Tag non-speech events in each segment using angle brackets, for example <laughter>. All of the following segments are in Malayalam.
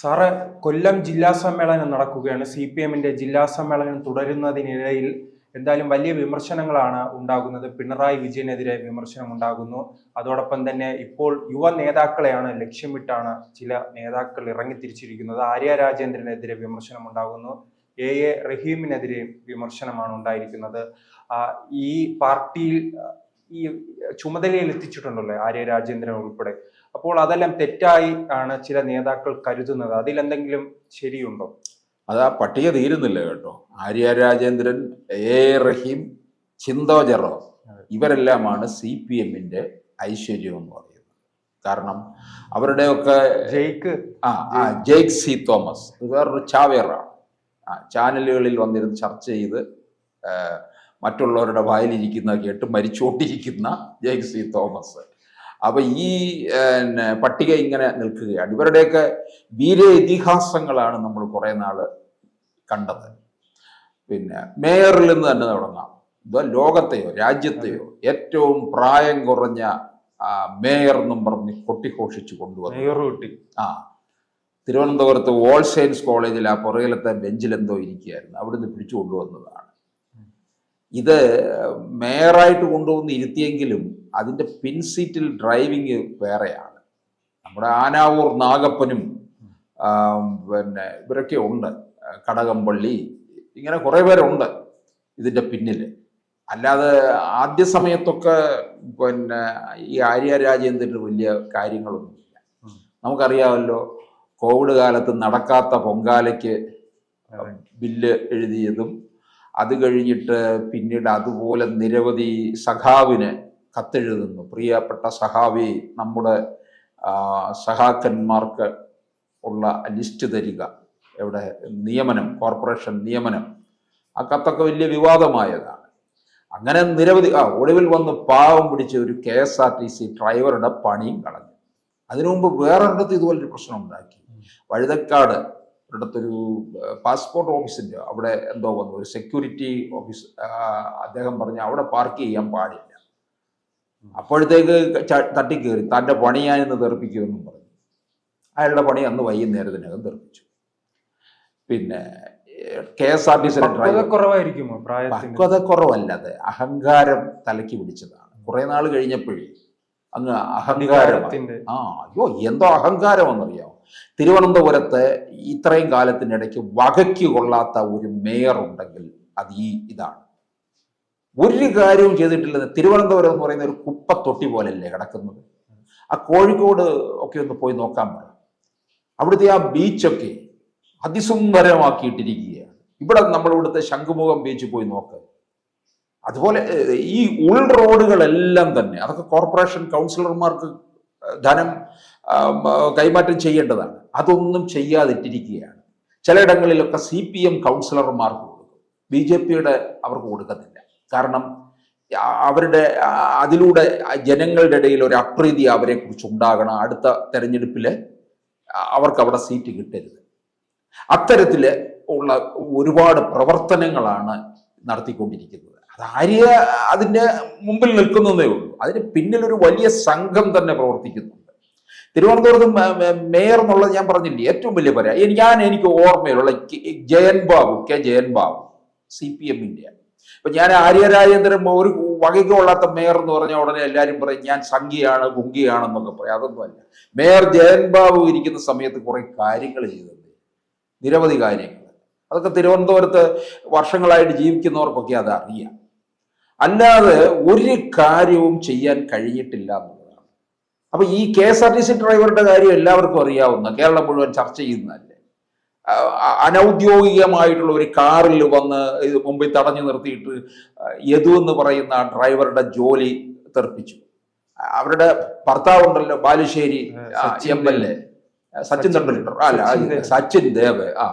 സാറ് കൊല്ലം ജില്ലാ സമ്മേളനം നടക്കുകയാണ്. സി പി എമ്മിന്റെ ജില്ലാ സമ്മേളനം തുടരുന്നതിനിടയിൽ എന്തായാലും വലിയ വിമർശനങ്ങളാണ് ഉണ്ടാകുന്നത്. പിണറായി വിജയനെതിരെ വിമർശനം ഉണ്ടാകുന്നു. അതോടൊപ്പം തന്നെ ഇപ്പോൾ യുവ നേതാക്കളെയാണ് ലക്ഷ്യമിട്ടാണ് ചില നേതാക്കൾ ഇറങ്ങിത്തിരിച്ചിരിക്കുന്നത്. ആര്യ രാജേന്ദ്രനെതിരെ വിമർശനം ഉണ്ടാകുന്നു. എ എ റഹീമിനെതിരെയും വിമർശനമാണ് ഉണ്ടായിരിക്കുന്നത്. ഈ പാർട്ടിയിൽ ഈ ചുമതലയിൽ എത്തിച്ചിട്ടുണ്ടല്ലോ ആര്യ രാജേന്ദ്രൻ ഉൾപ്പെടെ. അപ്പോൾ അതെല്ലാം തെറ്റായി ആണ് ചില നേതാക്കൾ കരുതുന്നത്. അതിലെന്തെങ്കിലും ശരിയുണ്ടോ? അത് ആ പട്ടിക തീരുന്നില്ല കേട്ടോ. ആര്യ രാജേന്ദ്രൻ എ റഹീം ചിന്തോ ജെറോ ഇവരെല്ലാമാണ് സി പി എമ്മിന്റെ ഐശ്വര്യം എന്ന് പറയുന്നത്. കാരണം അവരുടെയൊക്കെ ജെയ്ക്ക്. ആ ആ ജെയ്ക് സി തോമസ്. വേറൊരു ചാവേറാണ്. ആ ചാനലുകളിൽ വന്നിരുന്ന് ചർച്ച ചെയ്ത് മറ്റുള്ളവരുടെ വായിലിരിക്കുന്ന കേട്ട് മരിച്ചുകൊണ്ടിരിക്കുന്ന ജെയ്ക് സി തോമസ്. അപ്പൊ ഈ പട്ടിക ഇങ്ങനെ നിൽക്കുകയാണ്. ഇവരുടെയൊക്കെ വീര ഇതിഹാസങ്ങളാണ് നമ്മൾ കുറെ നാൾ കണ്ടത്. പിന്നെ മേയറിൽ നിന്ന് തന്നെ തുടങ്ങാം. ഇത് ലോകത്തെയോ രാജ്യത്തെയോ ഏറ്റവും പ്രായം കുറഞ്ഞ മേയർ എന്നും പറഞ്ഞ് കൊട്ടിഘോഷിച്ചു കൊണ്ടുവന്നു ആ. തിരുവനന്തപുരത്ത് ഓൾ സയൻസ് കോളേജിൽ ആ പുറകിലത്തെ ബെഞ്ചിൽ എന്തോ ഇരിക്കുകയായിരുന്നു. അവിടുന്ന് പിടിച്ചു കൊണ്ടുവന്നതാണ്. ഇത് മേയറായിട്ട് കൊണ്ടുവന്ന് ഇരുത്തിയെങ്കിലും അതിന്റെ പിൻസീറ്റിൽ ഡ്രൈവിങ് വേറെയാണ്. നമ്മുടെ ആനാവൂർ നാഗപ്പനും പിന്നെ ഇവരൊക്കെ ഉണ്ട്. കടകംപള്ളി ഇങ്ങനെ കുറേ പേരുണ്ട് ഇതിന്റെ പിന്നിൽ അല്ലാതെ ആദ്യ സമയത്തൊക്കെ പിന്നെ ഈ ആര്യ രാജേന്ദ്രന് വലിയ കാര്യങ്ങളൊന്നുമില്ല. നമുക്കറിയാമല്ലോ കോവിഡ് കാലത്ത് നടക്കാത്ത പൊങ്കാലയ്ക്ക് ബില്ല് എഴുതിയതും അത് കഴിഞ്ഞിട്ട് പിന്നീട് അതുപോലെ നിരവധി സഖാവിന് കത്തെഴുതുന്നു. പ്രിയപ്പെട്ട സഹാവി നമ്മുടെ സഹാക്കന്മാർക്ക് ഉള്ള ലിസ്റ്റ് തരിക. എവിടെ? നിയമനം കോർപ്പറേഷൻ നിയമനം. ആ കത്തൊക്കെ വലിയ വിവാദമായതാണ്. അങ്ങനെ നിരവധി ആ ഒടുവിൽ വന്ന് പാവം പിടിച്ച ഒരു K S R T C ഡ്രൈവറുടെ പണിയും കളഞ്ഞു. അതിനു മുമ്പ് വേറൊരിടത്ത് ഇതുപോലൊരു പ്രശ്നം ഉണ്ടാക്കി. വഴുതക്കാട് ഒരിടത്തൊരു പാസ്പോർട്ട് ഓഫീസിന്റെ അവിടെ എന്തോ വന്നു. ഒരു സെക്യൂരിറ്റി ഓഫീസ് അദ്ദേഹം പറഞ്ഞു അവിടെ പാർക്ക് ചെയ്യാൻ പാടില്ല. അപ്പോഴത്തേക്ക് തട്ടിക്കേറി. തന്റെ പണി ഞാനിന്ന് തെറിപ്പിക്കുമെന്നും പറഞ്ഞു. അയാളുടെ പണി അന്ന് വൈകുന്നേരത്തിനകം തെറിപ്പിച്ചു. പിന്നെ K S R T C പക്വത കുറവല്ലത് അഹങ്കാരം തലക്കി പിടിച്ചതാണ്. കുറേ നാൾ കഴിഞ്ഞപ്പോഴേ അങ്ങ് അഹങ്കാരം ആ അയ്യോ എന്തോ അഹങ്കാരമെന്നറിയാമോ തിരുവനന്തപുരത്ത് ഇത്രയും കാലത്തിനിടയ്ക്ക് വകയ്ക്ക് കൊള്ളാത്ത ഒരു മേയർ ഉണ്ടെങ്കിൽ അത് ഈ ഇതാണ്. ഒരു കാര്യവും ചെയ്തിട്ടില്ലെന്ന് തിരുവനന്തപുരം എന്ന് പറയുന്ന ഒരു കുപ്പത്തൊട്ടി പോലല്ലേ കിടക്കുന്നത്? ആ കോഴിക്കോട് ഒക്കെ ഒന്ന് പോയി നോക്കാൻ പറ. അവിടുത്തെ ആ ബീച്ചൊക്കെ അതിസുന്ദരമാക്കിയിട്ടിരിക്കുകയാണ്. ഇവിടെ നമ്മൾ ഇവിടുത്തെ ശംഖുമുഖം ബീച്ച് പോയി നോക്ക്. അതുപോലെ ഈ ഉൾ റോഡുകളെല്ലാം തന്നെ അതൊക്കെ കോർപ്പറേഷൻ കൗൺസിലർമാർക്ക് ധനം കൈമാറ്റം ചെയ്യേണ്ടതാണ്. അതൊന്നും ചെയ്യാതിട്ടിരിക്കുകയാണ്. ചിലയിടങ്ങളിലൊക്കെ സി പി എം കൗൺസിലർമാർക്ക് കൊടുക്കും. ബി ജെ പിയുടെ അവർക്ക് കൊടുക്കത്തില്ല. കാരണം അവരുടെ അതിലൂടെ ജനങ്ങളുടെ ഇടയിൽ ഒരു അപ്രീതി അവരെ കുറിച്ച് ഉണ്ടാകണം അടുത്ത തെരഞ്ഞെടുപ്പിൽ അവർക്ക് അവിടെ സീറ്റ് കിട്ടരുത്. അത്തരത്തിൽ ഉള്ള ഒരുപാട് പ്രവർത്തനങ്ങളാണ് നടത്തിക്കൊണ്ടിരിക്കുന്നത്. അത് അതിന്റെ മുമ്പിൽ നിൽക്കുന്നതേ ഉള്ളൂ. അതിന് പിന്നിലൊരു വലിയ സംഘം തന്നെ പ്രവർത്തിക്കുന്നുണ്ട്. തിരുവനന്തപുരത്ത് മേയർ എന്നുള്ളത് ഞാൻ പറഞ്ഞില്ലേ ഏറ്റവും വലിയ പറയാ ഞാൻ എനിക്ക് ഓർമ്മയിലുള്ള Jayan Babu K Jayan Babu C P എമ്മിന്റെ ഇപ്പൊ ഞാൻ ആര്യ രാജേന്ദ്രൻ ഒരു വകയ്ക്ക് മേയർ എന്ന് പറഞ്ഞ ഉടനെ എല്ലാവരും പറയും ഞാൻ സംഖ്യയാണ് ഗുങ്കിയാണെന്നൊക്കെ പറയും. അതൊന്നുമല്ല. മേയർ ജയൻ ബാബു ഇരിക്കുന്ന സമയത്ത് കുറെ കാര്യങ്ങൾ ചെയ്തിട്ടുണ്ട്. നിരവധി കാര്യങ്ങൾ. അതൊക്കെ തിരുവനന്തപുരത്ത് വർഷങ്ങളായിട്ട് ജീവിക്കുന്നവർക്കൊക്കെ അത് അറിയാം അല്ലാതെ ഒരു കാര്യവും ചെയ്യാൻ കഴിഞ്ഞിട്ടില്ല എന്നുള്ളതാണ്. അപ്പൊ ഈ K S R T C ഡ്രൈവറുടെ കാര്യം എല്ലാവർക്കും അറിയാവുന്ന കേരളം മുഴുവൻ ചർച്ച ചെയ്യുന്നതല്ലേ? അനൗദ്യോഗികമായിട്ടുള്ള ഒരു കാറിൽ വന്ന് ഇത് മുമ്പിൽ തടഞ്ഞു നിർത്തിയിട്ട് യദു എന്ന് പറയുന്ന ആ ഡ്രൈവറുടെ ജോലി തെറിപ്പിച്ചു. അവരുടെ ഭർത്താവുണ്ടല്ലോ Balussery M L A. Sachin Tendulkar അല്ല. സച്ചിൻ ദേവ് ആ.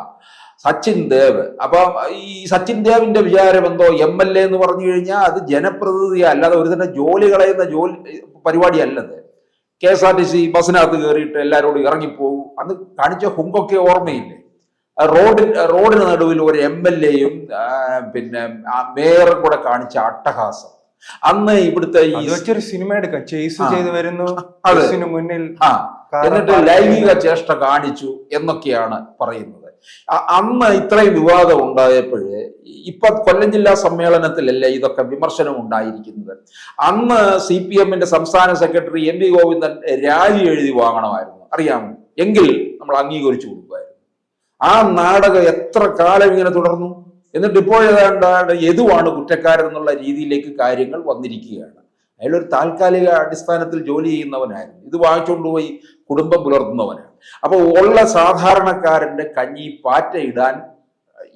സച്ചിൻ ദേവ്. അപ്പൊ ഈ സച്ചിൻ ദേവിന്റെ വിചാരം എന്തോ? എം എൽ എ എന്ന് പറഞ്ഞു കഴിഞ്ഞാൽ അത് ജനപ്രതിനിധി അല്ലാതെ ഒരു തന്നെ ജോലി കളയുന്ന ജോലി പരിപാടി അല്ലത് K S R T C ബസ്സിനകത്ത് കയറിയിട്ട് എല്ലാവരോടും ഇറങ്ങിപ്പോകും അന്ന് കാണിച്ച ഹുങ്കൊക്കെ ഓർമ്മയില്ലേ? റോഡിൽ റോഡിന് നടുവിൽ ഒരു എം എൽ എയും പിന്നെ മേയറും കൂടെ കാണിച്ച അട്ടഹാസം. അന്ന് ഇവിടുത്തെ ഈ സിനിമ എടുക്കാം. ചേസ്. ചെയ്ത് വരുന്നു. മുന്നിൽ എന്നിട്ട് ലൈംഗിക ചേഷ്ട കാണിച്ചു എന്നൊക്കെയാണ് പറയുന്നത്. അന്ന് ഇത്രയും വിവാദം ഉണ്ടായപ്പോൾ ഇപ്പൊ കൊല്ലം ജില്ലാ സമ്മേളനത്തിലല്ലേ ഇതൊക്കെ വിമർശനം ഉണ്ടായിരിക്കുന്നത് അന്ന് സി പി എമ്മിന്റെ സംസ്ഥാന സെക്രട്ടറി എം വി ഗോവിന്ദൻ രാജി എഴുതി വാങ്ങണമായിരുന്നു. അറിയാമോ? എങ്കിൽ നമ്മൾ അംഗീകരിച്ചു കൊടുക്കുമായിരുന്നു. ആ നാടകം എത്ര കാലം ഇങ്ങനെ തുടർന്നു? എന്നിട്ട് ഇപ്പോഴേതാണ്ട് യദുവാണ് കുറ്റക്കാരൻ എന്നുള്ള രീതിയിലേക്ക് കാര്യങ്ങൾ വന്നിരിക്കുകയാണ്. അയാളൊരു താൽക്കാലിക അടിസ്ഥാനത്തിൽ ജോലി ചെയ്യുന്നവനായിരുന്നു. ഇത് വാങ്ങിച്ചുകൊണ്ടുപോയി കുടുംബം പുലർത്തുന്നവനാണ്. അപ്പോൾ ഉള്ള സാധാരണക്കാരന്റെ കഞ്ഞി പാറ്റ ഇടാൻ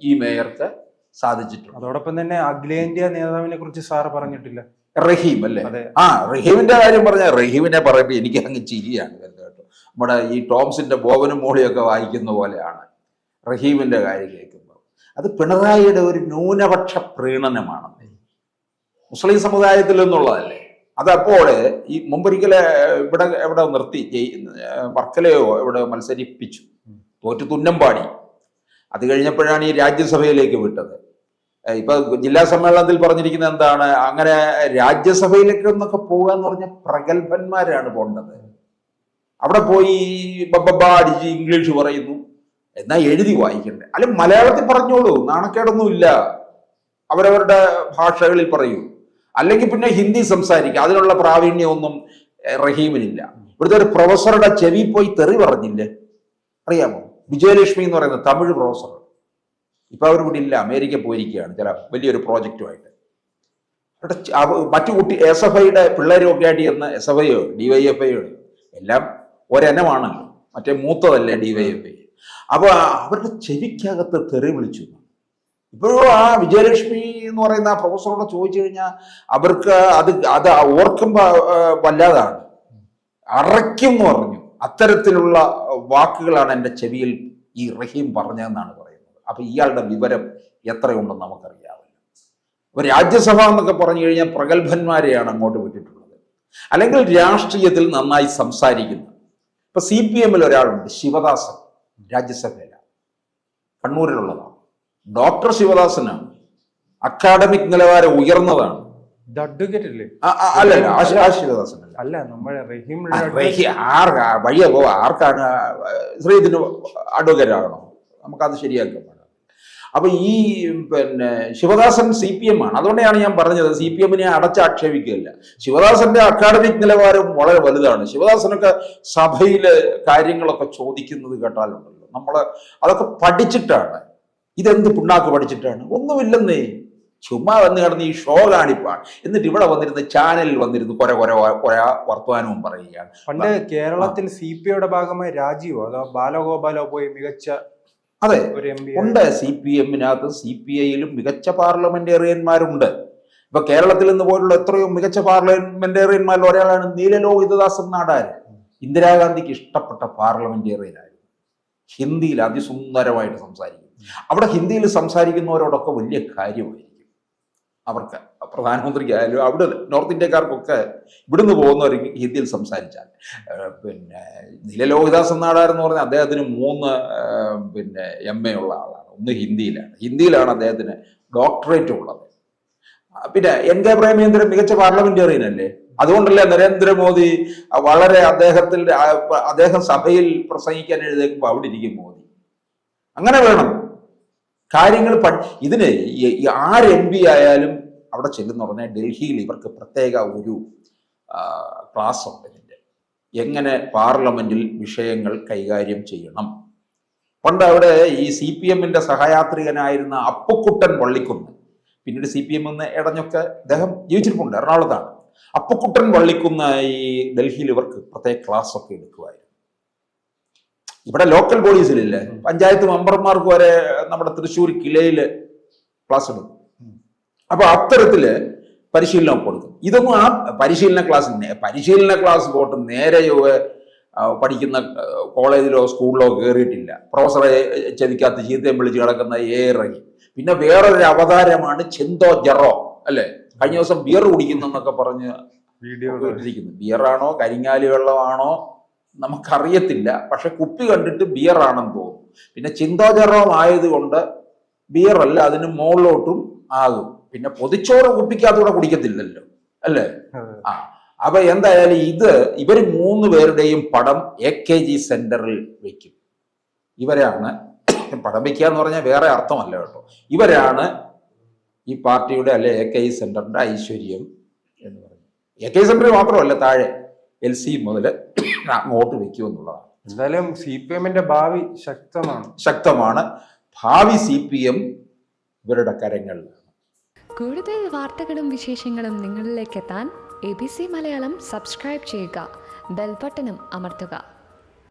ഈ മേയർക്ക് സാധിച്ചിട്ടുണ്ട്. അതോടൊപ്പം തന്നെ അഖിലേന്ത്യാ നേതാവിനെ കുറിച്ച് സാറ് പറഞ്ഞിട്ടില്ല. റഹീം അല്ലേ? ആ റഹീമിന്റെ കാര്യം പറഞ്ഞ റഹീമിനെ പറയുമ്പോൾ എനിക്ക് അങ്ങ് ചിരിയാണ് കേട്ടോ. നമ്മുടെ ഈ ടോംസിന്റെ ബോബനും മോളിയൊക്കെ വായിക്കുന്ന പോലെയാണ് റഹീമിന്റെ കാര്യം കേൾക്കുമ്പോൾ. അത് പിണറായിയുടെ ഒരു ന്യൂനപക്ഷ പ്രീണനമാണ് മുസ്ലിം സമുദായത്തിൽ നിന്നുള്ളതല്ലേ? അതപ്പോൾ ഈ മുമ്പൊരിക്കലെ ഇവിടെ എവിടെ നിർത്തി വർക്കലയോ എവിടെ മത്സരിപ്പിച്ചു. തോറ്റു തുന്നമ്പാടി അത് കഴിഞ്ഞപ്പോഴാണ് ഈ രാജ്യസഭയിലേക്ക് വിട്ടത്. ഇപ്പൊ ജില്ലാ സമ്മേളനത്തിൽ പറഞ്ഞിരിക്കുന്നത് എന്താണ്? അങ്ങനെ രാജ്യസഭയിലേക്ക് ഒന്നൊക്കെ പോകുക എന്ന് പറഞ്ഞ പ്രഗത്ഭന്മാരാണ് പോണ്ടത്. അവിടെ പോയി ബബ്ബ അടിച്ച് ഇംഗ്ലീഷ് പറയുന്നു. എന്നാ എഴുതി വായിക്കണ്ടേ? അല്ലെ മലയാളത്തിൽ പറഞ്ഞോളൂ. നാണക്കേടൊന്നുമില്ല. അവരവരുടെ ഭാഷകളിൽ പറയൂ. അല്ലെങ്കിൽ പിന്നെ ഹിന്ദി സംസാരിക്കുക അതിനുള്ള പ്രാവീണ്യമൊന്നും റഹീമിനില്ല. ഇവിടുത്തെ ഒരു പ്രൊഫസറുടെ ചെവി പോയി തെറി പറഞ്ഞില്ലേ? അറിയാമോ? വിജയലക്ഷ്മി എന്ന് പറയുന്ന തമിഴ് പ്രൊഫസർ. ഇപ്പൊ അവർ ഇവിടെ ഇല്ല. അമേരിക്ക പോയിരിക്കുകയാണ്. ചില വലിയൊരു പ്രോജക്റ്റുമായിട്ട്. മറ്റു കുട്ടി എസ് എഫ് ഐയുടെ പിള്ളേരൊക്കെ ആയിട്ട് ചെന്ന് എസ് എഫ് ഐയോ ഡിവൈഎഫ് എല്ലാം ഒരെനമാണല്ലോ. മറ്റേ മൂത്തതല്ലേ ഡിവൈഎഫ് ഐ. അപ്പൊ അവരുടെ ചെവിക്കകത്ത് തെറി വിളിച്ചു. ഇപ്പോഴും ആ വിജയലക്ഷ്മി എന്ന് പറയുന്ന പ്രൊഫസറോട് ചോദിച്ചു കഴിഞ്ഞാൽ അവർക്ക് അത് അത് ഓർക്കുമ്പോൾ വല്ലാതാണ്. അറയ്ക്കും എന്ന് പറഞ്ഞു. അത്തരത്തിലുള്ള വാക്കുകളാണ് എന്റെ ചെവിയിൽ ഈ റഹീം പറഞ്ഞതെന്നാണ് പറയുന്നത്. അപ്പൊ ഇയാളുടെ വിവരം എത്രയുണ്ടെന്ന് നമുക്കറിയാവില്ല അപ്പൊ രാജ്യസഭ എന്നൊക്കെ പറഞ്ഞു കഴിഞ്ഞാൽ പ്രഗത്ഭന്മാരെയാണ് അങ്ങോട്ട് വിട്ടിട്ടുള്ളത്. അല്ലെങ്കിൽ രാഷ്ട്രീയത്തിൽ നന്നായി സംസാരിക്കുന്ന. ഇപ്പൊ സി പി എമ്മിൽ ഒരാളുണ്ട് ശിവദാസൻ രാജ്യസഭയിലാണ്. കണ്ണൂരിലുള്ളതാണ്. ഡോക്ടർ ശിവദാസനാണ് അക്കാഡമിക് നിലവാരം ഉയർന്നതാണ്. അല്ലേ വഴിയെ ആർക്കാണ് ശ്രീജിന് അഡ്വക്കേറ്റ് ആകണോ? നമുക്കത് ശരിയാക്കാൻ പാടില്ല. അപ്പൊ ഈ പിന്നെ ശിവദാസൻ സി പി എം ആണ്. അതുകൊണ്ടാണ് ഞാൻ പറഞ്ഞത് സി പി എമ്മിനെ അടച്ചാക്ഷേപിക്കുകയില്ല. ശിവദാസന്റെ അക്കാഡമിക് നിലവാരം വളരെ വലുതാണ്. ശിവദാസനൊക്കെ സഭയിലെ കാര്യങ്ങളൊക്കെ ചോദിക്കുന്നത് കേട്ടാലുണ്ടല്ലോ. നമ്മൾ അതൊക്കെ പഠിച്ചിട്ടാണ്. ഇതെന്ത് പിണ്ണാക്ക് പഠിച്ചിട്ടാണ്? ഒന്നുമില്ലെന്നേ. ചുമ്മാ വന്ന് കിടന്ന് ഈ ഷോ കാണിപ്പാണ് എന്നിട്ട് ഇവിടെ വന്നിരുന്ന ചാനലിൽ വന്നിരുന്ന് കുറെ കുറെ കുറെ വർത്തമാനവും പറയുകയാണ്. പണ്ട് കേരളത്തിൽ സി പി ഐയുടെ ഭാഗമായി രാജീവോ അതോ ബാലഗോപാലോ പോയി മികച്ച അതെ. ഉണ്ട് സി പി എമ്മിനകത്ത് സി പി ഐയിലും മികച്ച പാർലമെന്റേറിയന്മാരുണ്ട്. ഇപ്പൊ കേരളത്തിൽ നിന്ന് പോലുള്ള എത്രയോ മികച്ച പാർലമെന്റേറിയന്മാരിൽ ഒരാളാണ് നീലലോഹിതദാസൻ നാടാര്. ഇന്ദിരാഗാന്ധിക്ക് ഇഷ്ടപ്പെട്ട പാർലമെന്റേറിയനായിരുന്നു. ഹിന്ദിയിൽ അതിസുന്ദരമായിട്ട് സംസാരിക്കും. അവിടെ ഹിന്ദിയിൽ സംസാരിക്കുന്നവരോടൊക്കെ വലിയ കാര്യമായിരിക്കും. അവർക്ക് പ്രധാനമന്ത്രിക്കായാലും അവിടെ നോർത്ത് ഇന്ത്യക്കാർക്കൊക്കെ ഇവിടുന്ന് പോകുന്നവർ ഹിന്ദിയിൽ സംസാരിച്ചാൽ. പിന്നെ നിലലോഹിദാസ് നാടാരെന്ന് പറഞ്ഞാൽ അദ്ദേഹത്തിന് മൂന്ന് പിന്നെ എം എ ഉള്ള ആളാണ്. ഒന്ന് ഹിന്ദിയിലാണ്. ഹിന്ദിയിലാണ് അദ്ദേഹത്തിന് ഡോക്ടറേറ്റ് ഉള്ളത്. പിന്നെ എൻ കെ പ്രേമേന്ദ്രൻ മികച്ച പാർലമെന്റേറിയൻ അല്ലേ അതുകൊണ്ടല്ലേ നരേന്ദ്രമോദി വളരെ അദ്ദേഹത്തിന്റെ അദ്ദേഹം സഭയിൽ പ്രസംഗിക്കാൻ എഴുതേക്കുമ്പോൾ അവിടെ ഇരിക്കും മോദി. അങ്ങനെ വേണം. കാര്യങ്ങൾ പഠി ഇതിന് ആര് എം പി ആയാലും അവിടെ ചെല്ലുന്ന ഉടനെ ഡൽഹിയിൽ ഇവർക്ക് പ്രത്യേക ഒരു ക്ലാസ് ഉണ്ട് ഇതിന്റെ. എങ്ങനെ പാർലമെന്റിൽ വിഷയങ്ങൾ കൈകാര്യം ചെയ്യണം. പണ്ട് അവിടെ ഈ സി പി എമ്മിന്റെ സഹയാത്രികനായിരുന്ന അപ്പുക്കുട്ടൻ വള്ളിക്കുന്ന്. പിന്നീട് സി പി എം എന്ന് ഇടഞ്ഞൊക്കെ അദ്ദേഹം ജീവിച്ചിട്ടുണ്ട് എറണാകുളത്താണ്. അപ്പുക്കുട്ടൻ വള്ളിക്കുന്ന് ഈ ഡൽഹിയിൽ ഇവർക്ക് പ്രത്യേക ക്ലാസ് ഒക്കെ എടുക്കുമായിരുന്നു ഇവിടെ ലോക്കൽ ബോഡീസിലില്ലേ പഞ്ചായത്ത് മെമ്പർമാർക്ക് വരെ നമ്മുടെ തൃശ്ശൂർ കിലയിൽ ക്ലാസ് എടുക്കും അപ്പൊ അത്തരത്തിൽ പരിശീലനം കൊടുക്കും. ഇതൊന്നും ആ പരിശീലന ക്ലാസ് പരിശീലന ക്ലാസ് പോട്ട് നേരെ പഠിക്കുന്ന കോളേജിലോ സ്കൂളിലോ കയറിയിട്ടില്ല പ്രൊഫസറെ ചെവിക്കകത്ത് ജീവിതം വിളിച്ച് കിടക്കുന്ന ഏറങ്ങി പിന്നെ വേറൊരു അവതാരമാണ് ചെന്തോ ജെറോ അല്ലേ? കഴിഞ്ഞ ദിവസം ബിയർ കുടിക്കുന്നെന്നൊക്കെ പറഞ്ഞ് വീഡിയോ ഇട്ടിരിക്കുന്നു. ബിയറാണോ കരിങ്ങാലി വെള്ളമാണോ നമുക്കറിയത്തില്ല. പക്ഷെ കുപ്പി കണ്ടിട്ട് ബിയർ ആണെന്ന് തോന്നും. പിന്നെ ചിന്താചരണം ആയതുകൊണ്ട് ബിയർ അല്ല അതിന് മുകളിലോട്ടും ആകും. പിന്നെ പൊതിച്ചോറ് കുപ്പിക്കകത്തൂടെ കുടിക്കത്തില്ലല്ലോ അല്ലേ? ആ അപ്പൊ എന്തായാലും ഇത് ഇവർ മൂന്ന് പേരുടെയും പടം എ കെ ജി സെന്ററിൽ വെക്കും. ഇവരാണ് <coughs> പടം വെക്കുക എന്ന് പറഞ്ഞാൽ വേറെ അർത്ഥമല്ല കേട്ടോ. ഇവരാണ് ഈ പാർട്ടിയുടെ അല്ലെ എ കെ ജി സെന്ററിന്റെ ഐശ്വര്യം എന്ന് പറഞ്ഞു എ കെ ജി സെന്ററിൽ മാത്രമല്ല താഴെ എൽ സി മുതൽ അങ്ങോട്ട് വെക്കൂ എന്നുള്ളതാണ്. എന്തായാലും സി പി എമ്മിന്റെ ഭാവി ശക്തമാണ്. ശക്തമാണ്. ഭാവി സി പി എം ഇവരുടെ കരങ്ങളിലാണ് കൂടുതൽ വാർത്തകളും വിശേഷങ്ങളും നിങ്ങളിലേക്ക് എത്താൻ A B C Malayalam subscribe ചെയ്യുക. ബെൽബട്ടനും അമർത്തുക.